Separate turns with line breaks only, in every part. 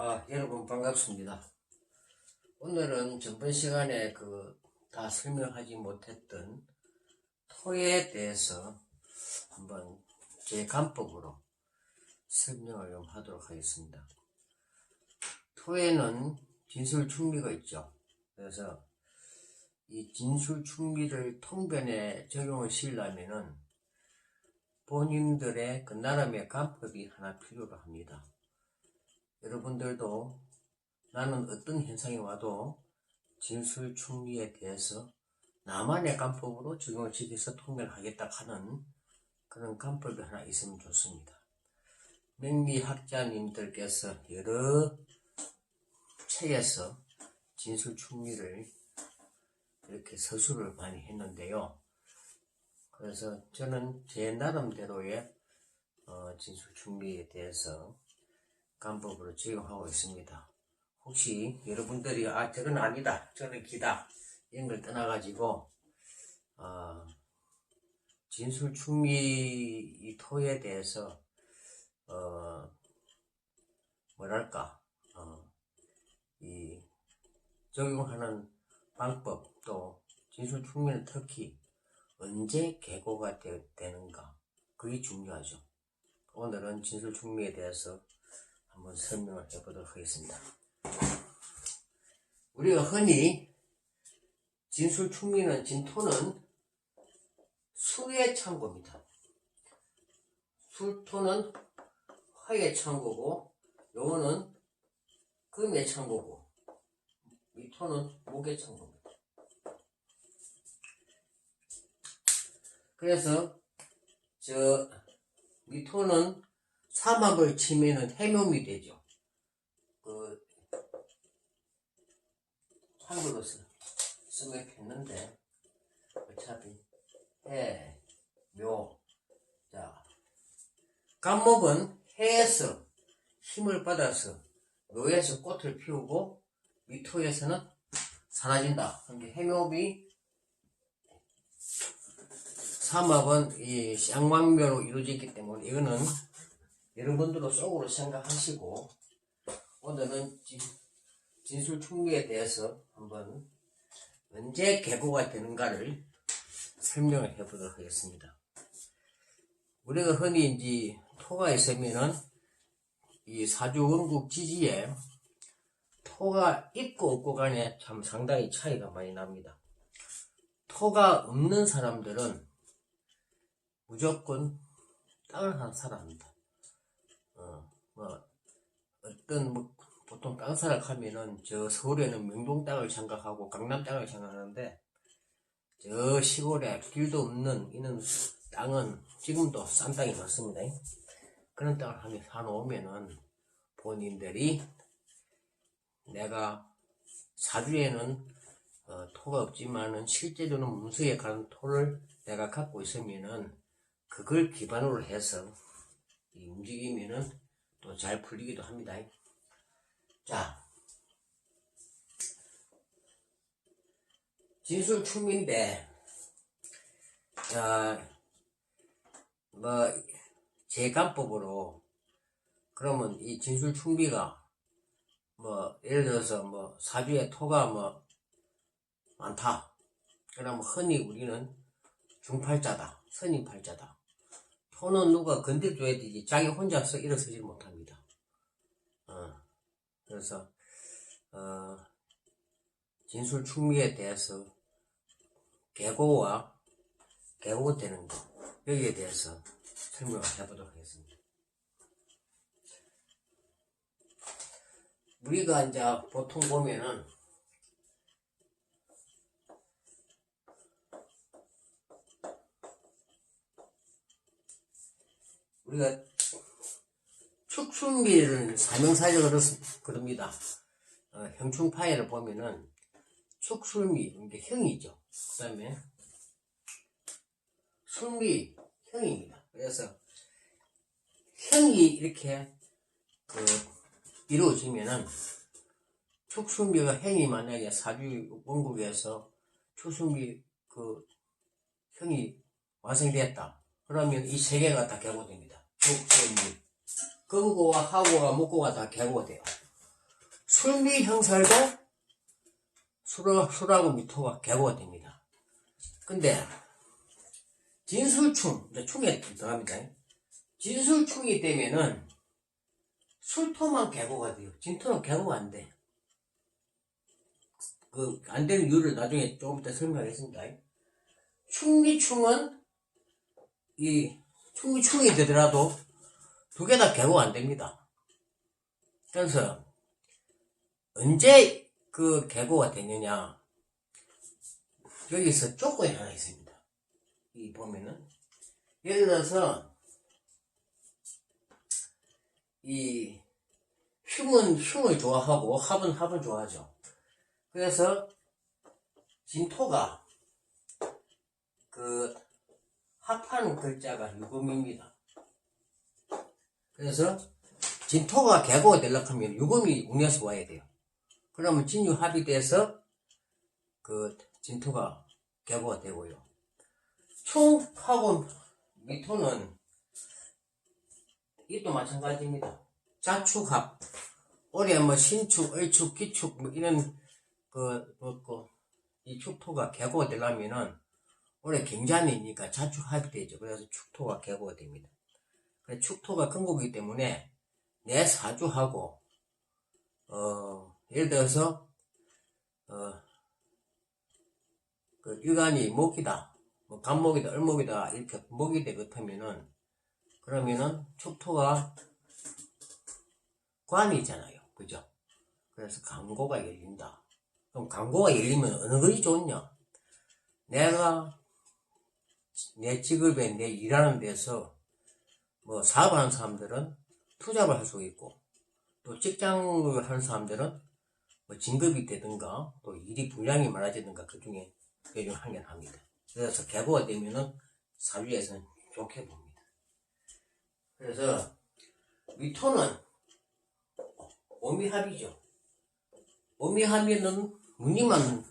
아, 여러분 반갑습니다. 오늘은 전번 시간에 그 다 설명하지 못했던 토에 대해서 한번 제 간법으로 설명을 좀 하도록 하겠습니다. 토에는 진술 충미가 있죠. 그래서 이 진술 충미를 통변에 적용을 시려면은 본인들의 그 나름의 간법이 하나 필요로 합니다. 여러분들도 나는 어떤 현상이 와도 진술 충리에 대해서 나만의 간법으로 적용을 지켜서 통일하겠다 하는 그런 간법이 하나 있으면 좋습니다. 명리학자님들께서 여러 책에서 진술 충리를 이렇게 서술을 많이 했는데요. 그래서 저는 제 나름대로의 어, 진술 충리에 대해서 간법으로 적용하고 있습니다. 혹시 여러분들이 아 저건 아니다 저는 기다 이런 걸 떠나가지고 어, 진술 충미 이 토에 대해서 어, 뭐랄까 어, 이 적용하는 방법 또 진술 충미는 특히 언제 계고가 되, 되는가 그게 중요하죠. 오늘은 진술 충미에 대해서 한번 설명을 해보도록 하겠습니다. 우리가 흔히 진술 충미는 진토는 수의 창고입니다. 술토는 화의 창고고 요거는 금의 창고고 이 토는 목의 창고입니다. 그래서 저 미토는 삼합을 치면은 해묘이 되죠. 그 한글로 쓰, 쓰면 했는데 어차피 해, 묘. 자, 감목은 해에서 힘을 받아서 묘에서 꽃을 피우고 미토에서는 사라진다. 그게 해묘비 삼합은 이 쌍방묘로 이루어지기 때문에 이거는 여러분들도 속으로 생각하시고 오늘은 진, 진술 충미에 대해서 한번 언제 개고가 되는가를 설명을 해보도록 하겠습니다. 우리가 흔히 이제 토가 있으면은 이 사주 원국 지지에 토가 있고 없고 간에 참 상당히 차이가 많이 납니다. 토가 없는 사람들은 무조건 땅을 하나 살아합니다. 어, 뭐, 어떤, 뭐, 보통 땅 사락하면은, 저 서울에는 명동 땅을 생각하고 강남 땅을 생각하는데, 저 시골에 길도 없는 이런 땅은 지금도 싼 땅이 많습니다. 그런 땅을 한개 사놓으면은, 본인들이 내가 사주에는 어, 토가 없지만은 실제로는 문서에 가는 토를 내가 갖고 있으면은 그걸 기반으로 해서 이 움직이면은 또 잘 풀리기도 합니다. 자, 진술 충미인데, 자, 뭐, 제 간법으로, 그러면 이 진술 충미가, 뭐, 예를 들어서 뭐, 사주에 토가 뭐, 많다. 그러면 흔히 우리는 중팔자다. 선임팔자다. 토는 누가 건드려줘야 되지 자기 혼자서 일어서지 못합니다. 어, 그래서 어, 진술 충미에 대해서 계고와 계고되는 것 여기에 대해서 설명을 해보도록 하겠습니다. 우리가 이제 보통 보면은 우리가 축순비를 사명사적으로 그럽니다. 어, 형충파해를 보면은 축술미 이게 형이죠. 그 다음에 술미 형입니다. 그래서 형이 이렇게 그 이루어지면은 축순비가 형이 만약에 사주 원국에서 축순비 그 형이 완성되었다. 그러면 이 세 개가 다 개고됩니다. 축순비. 금고와 하고가 목고가 다 개고돼요. 술미 형살도 술, 술하고 미토가 개고가 됩니다. 근데 진술충, 이제 충에 들어갑니다. 진술충이 되면은 술토만 개고가 돼요. 진토는 개고가 안 돼. 그, 안 되는 이유를 나중에 조금 이따 설명하겠습니다. 충미충은 이 충미충이 되더라도 두 개 다 개고가 안 됩니다. 그래서 언제 그 개고가 되느냐 여기서 조건이 하나 있습니다. 이 보면은 예를 들어서 이 흉은 흉을 좋아하고 합은 합을 좋아하죠. 그래서 진토가 그 합하는 글자가 유금입니다. 그래서 진토가 개고가 되려고 하면 유금이 운에서 와야 돼요. 그러면 진유합이 돼서 그 진토가 개고가 되고요. 충하고 미토는 이도 마찬가지입니다. 자축합. 올해 뭐 신축, 을축, 기축 뭐 이런 그, 뭐, 그, 이 축토가 개고가 되려면은 올해 경자니니까 자축합이 되죠. 그래서 축토가 개고가 됩니다. 그래서 축토가 근국이기 때문에 내 사주하고 어 예를 들어서 어 그 유관이 목이다, 뭐 간목이다, 을목이다 이렇게 목이 되겠다면은 그러면은 축토가 관이잖아요, 그죠? 그래서 강고가 열린다. 그럼 강고가 열리면 어느 것이 좋냐? 내가 내 직업에 내 일하는 데서 뭐 사업하는 사람들은 투잡을 할수 있고 또 직장을 하는 사람들은 뭐 진급이 되든가 또 일이 분량이 많아지든가 그 중에 그중 한견합니다. 그래서 개고가 되면은 사주에서는 좋게 봅니다. 그래서 위토는 오미합이죠. 오미합이는 무늬만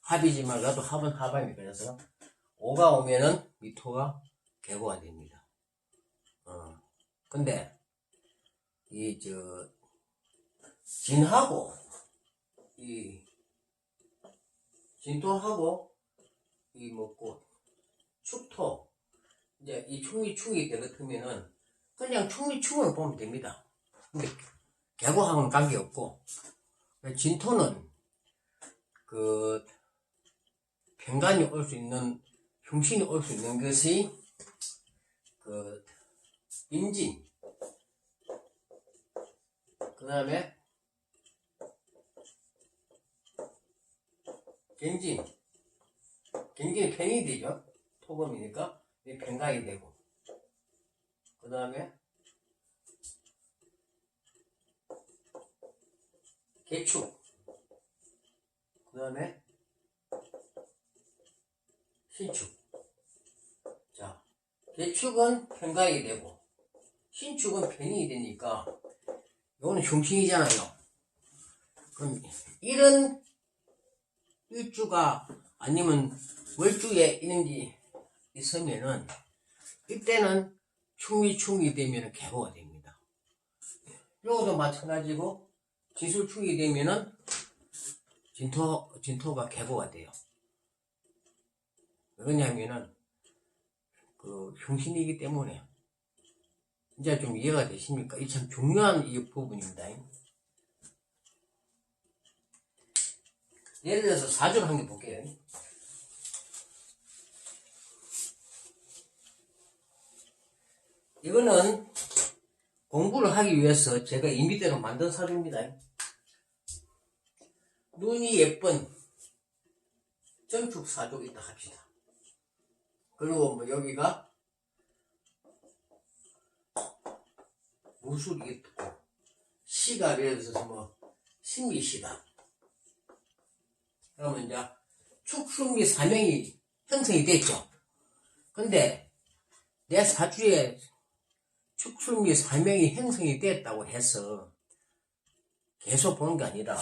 합이지만 나도 합은 합합니다. 그래서 오가 오면은 미토가 개고가 됩니다. 어. 근데 이 저 진하고 이 진토하고 이 뭐고 축토 이제 이 충이 충이 되겠으면은 그냥 충이 충을 보면 됩니다. 근데 개고하고는 관계 없고 진토는 그 평간이 올 수 있는 흉신이 올 수 있는 것이 그 인진 그 다음에 갱진 갱진이 팽이 되죠. 토금이니까. 이 팽가이 되고. 그 다음에 개축 그 다음에 신축 자 개축은 평가이 되고 신축은 편이 되니까 이거는 흉신이잖아요 그럼 이런 일주가 아니면 월주에 있는지 있으면은 이때는 충이 충이 되면 개고가 됩니다 요것도 마찬가지고 지술충이 되면은 진토, 진토가 개고가 돼요. 왜냐면은, 그, 흉신이기 때문에. 이제 좀 이해가 되십니까? 이 참 중요한 이 부분입니다. 예를 들어서 사주를 한개 볼게요. 이거는 공부를 하기 위해서 제가 임의대로 만든 사주입니다. 눈이 예쁜 전축 사족이 있다 합시다. 그리고 뭐 여기가 무술이 있고 시가 예를 들어서 뭐 신미시다. 그러면 이제 축술미 사명이 형성이 됐죠. 근데 내 사주에 축술미 사명이 형성이 됐다고 해서 계속 보는 게 아니라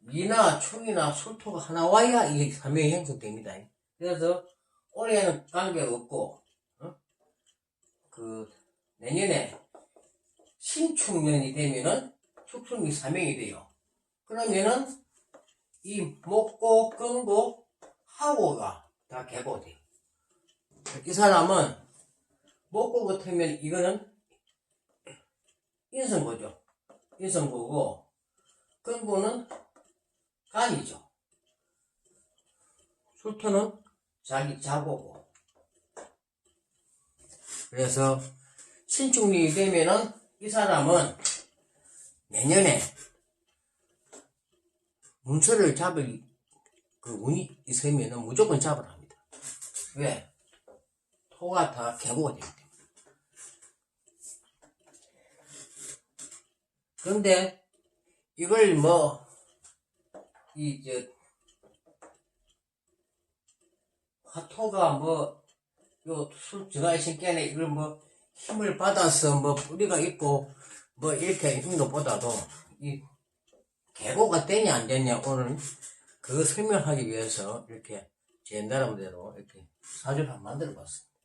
미나 충이나 술토가 하나 와야 이게 사명이 형성됩니다. 그래서 올해는 관계없고 어? 그 내년에 신축년이 되면은 축술미 사명이 돼요. 그러면은 이 목고 금고 하고가 다 개고돼. 이 사람은 목고 같으면 이거는 인성고죠. 인성고고 금고는 간이죠. 술토는 자기 자고고. 그래서 신축리 되면은 이 사람은 내년에 문서를 잡을 그 운이 있으면은 무조건 잡으라 합니다. 왜? 토가 다 개고가 되기 때문에. 그런데 이걸 뭐, 이, 저, 화토가 뭐, 요, 술, 정화의 신께는 이걸 뭐, 힘을 받아서 뭐, 뿌리가 있고, 뭐, 이렇게 있는 것보다도, 이, 개고가 되냐, 안 되냐, 오늘 그거 설명하기 위해서 이렇게 제 나름대로 이렇게 사주를 만들어 봤습니다.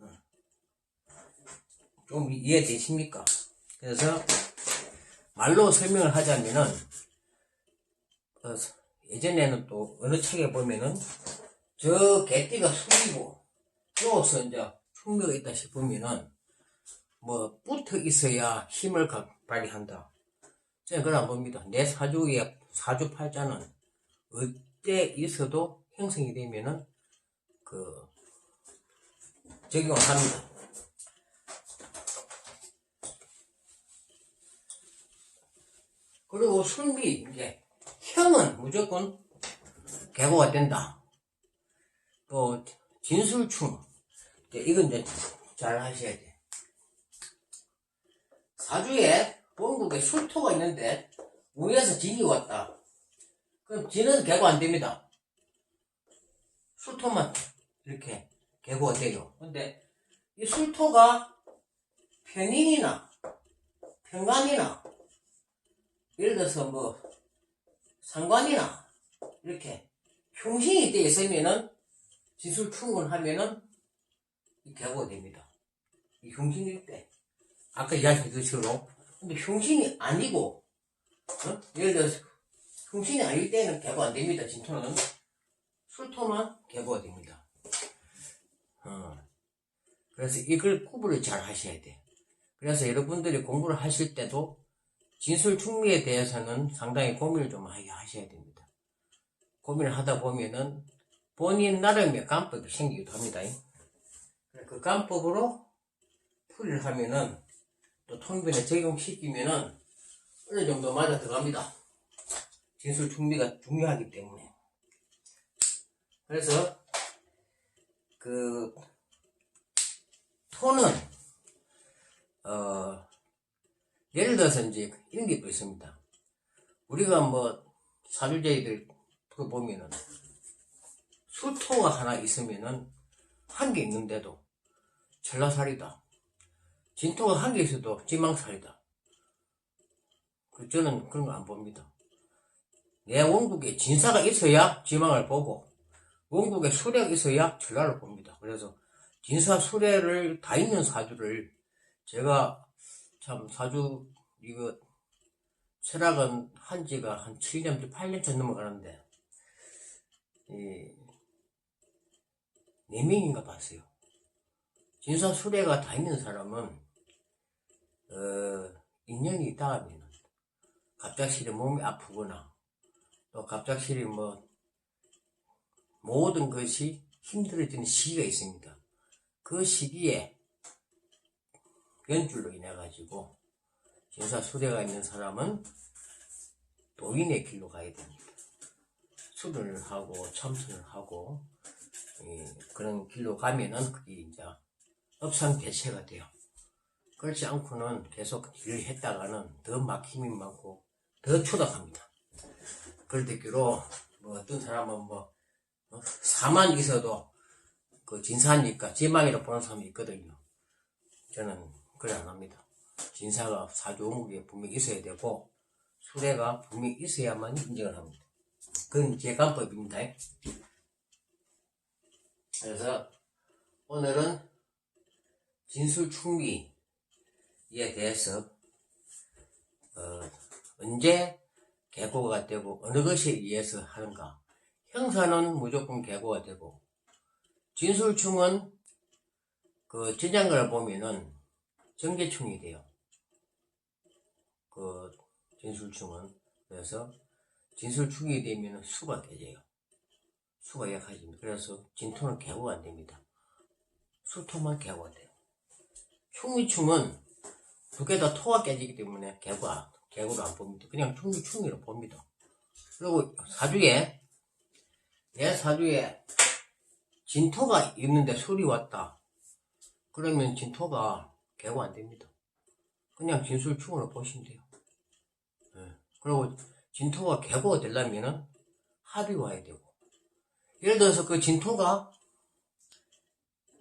어. 좀 이해되십니까? 그래서, 말로 설명을 하자면은, 어, 예전에는 또 어느 책에 보면은, 저 개띠가 숙이고, 여기서 이제 충격이 있다 싶으면은, 뭐, 붙어 있어야 힘을 가- 발휘한다. 저는 그걸 안 봅니다. 내 사주의 사주 팔자는 어때 있어도 형성이 되면은, 그, 적용을 합니다. 그리고 술비, 이제, 형은 무조건 개고가 된다. 또, 진술충. 이제 이건 이제 잘 하셔야 돼. 사주에 본국에 술토가 있는데, 위에서 진이 왔다. 그럼 진은 개고 안 됩니다. 술토만 이렇게 개고가 돼요. 근데 이 술토가 편인이나 평관이나 예를 들어서 뭐 상관이나 이렇게 흉신이 되어 있으면은 지술 충분하면은 이 개고가 됩니다. 이 흉신일 때 아까 이야기했던 것처럼 근데 흉신이 아니고 어? 예를 들어서 흉신이 아닐 때는 개고 안 됩니다. 진토는 술토만 개고가 됩니다. 어. 그래서 이걸 구분을 잘 하셔야 돼. 그래서 여러분들이 공부를 하실 때도 진술 충미에 대해서는 상당히 고민을 좀 하셔야 됩니다. 고민을 하다 보면은 본인 나름의 깜법이 생기기도 합니다. 그 깜법으로 풀이를 하면은 또 통변에 적용시키면은 어느 정도 맞아 들어갑니다. 진술 충미가 중요하기 때문에. 그래서 그 토는 어 예를 들어서 이제 이런 게 또 있습니다. 우리가 뭐 사주제이들 그 보면은 수토가 하나 있으면은 한 개 있는데도 전라살이다. 진토가 한 개 있어도 지망살이다. 그 저는 그런 거 안 봅니다. 내 원국에 진사가 있어야 지망을 보고 원국에 수레가 있어야 전라를 봅니다. 그래서 진사 수레를 다 있는 사주를 제가 참 사주 이거 철학은 한 지가 한 7년, 8년 전 넘어가는데 이, 네 명인가 봤어요. 진사 수레가 다 있는 사람은 어, 인연이 닿으면 갑작스레 몸이 아프거나 또 갑작스레 뭐 모든 것이 힘들어지는 시기가 있습니다. 그 시기에 연줄로 인해 가지고 진사 수레가 있는 사람은 도인의 길로 가야 됩니다. 수련을 하고 참선을 하고 예, 그런 길로 가면은 그게 이제 업상대체가 돼요. 그렇지 않고는 계속 일을 했다가는 더 막힘이 많고 더 초닥합니다. 그럴 때끼로 뭐 어떤 사람은 뭐 어, 사만 있어도 그 진사니까 지망이라 보는 사람이 있거든요. 저는 그래 안 합니다. 진사가 사주원국에 분명히 있어야 되고 수레가 분명히 있어야만 인정을 합니다. 그건 제 간법입니다. 그래서 오늘은 진술충미에 대해서 어, 언제 계고가 되고 어느 것에 의해서 하는가? 형사는 무조건 계고가 되고 진술충은 그 전장가를 보면은 전개충이 돼요. 그 진술충은 그래서 진술충이 되면 수가 깨져요. 수가 약해집니다. 그래서 진토는 개고가 안 됩니다. 수토만 개고가 돼요. 충미충은 두 개 다 토가 깨지기 때문에 개고가 개고를 안 봅니다. 그냥 충미충이로 봅니다. 그리고 사주에 내 사주에 진토가 있는데 술이 왔다. 그러면 진토가 개고 안 됩니다. 그냥 진술충으로 보시면 돼요. 예. 그리고 진토가 개고가 되려면은 합이 와야 되고. 예를 들어서 그 진토가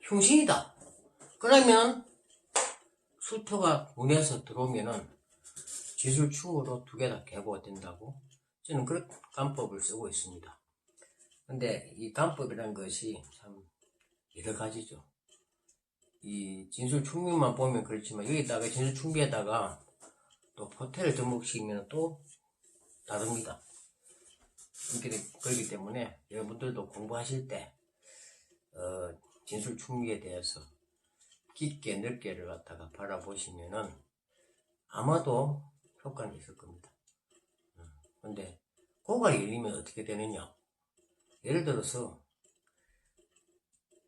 흉신이다. 그러면 수토가 문에서 들어오면은 지술충으로 두 개 다 개고가 된다고 저는 그런 간법을 쓰고 있습니다. 근데 이 간법이라는 것이 참 여러 가지죠. 이 진술충비만 보면 그렇지만 여기다가 진술충비에다가 또 호텔을 등록시키면 또 다릅니다. 그렇기 때문에 여러분들도 공부하실 때 어, 진술충비에 대해서 깊게 넓게를 갖다가 바라보시면은 아마도 효과는 있을 겁니다. 어, 근데 고가 열리면 어떻게 되느냐? 예를 들어서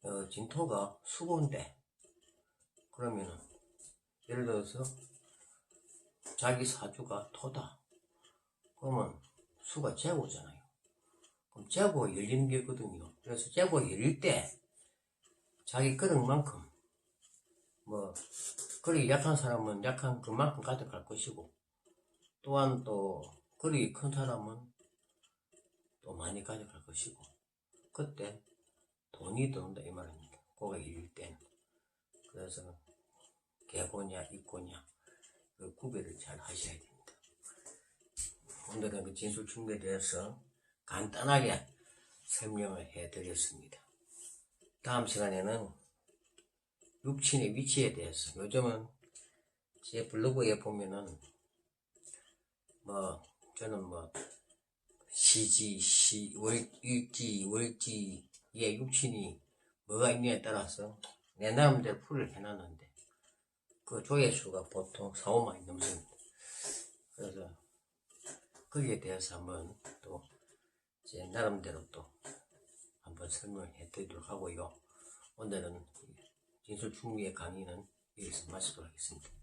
어, 진토가 수고인데 그러면은 예를 들어서 자기 사주가 토다. 그러면 수가 재고잖아요. 그럼 재고가 열리는 게거든요. 그래서 재고가 열릴 때 자기 그릇만큼 뭐 그릇이 약한 사람은 약한 그만큼 가져갈 것이고 또한 또 그릇이 큰 사람은 또 많이 가져갈 것이고 그때 돈이 들어온다 이 말입니다. 그가 열릴 때는 그래서 개고냐 입고냐 그 구별을 잘 하셔야 됩니다. 오늘은 그 진술충에 대해서 간단하게 설명을 해드렸습니다. 다음 시간에는 육친의 위치에 대해서 요즘은 제 블로그에 보면은 뭐 저는 뭐 시지, 시, 월, 일지, 월지의 육친이 뭐가 있냐에 따라서 내 나름대로 풀을 해놨는데 그 조회수가 보통 4, 5만이 넘습니다. 그래서 거기에 대해서 한번 또 제 나름대로 또 한번 설명해 드리도록 하고요. 오늘은 진술충미의 강의는 여기서 마치도록 하겠습니다.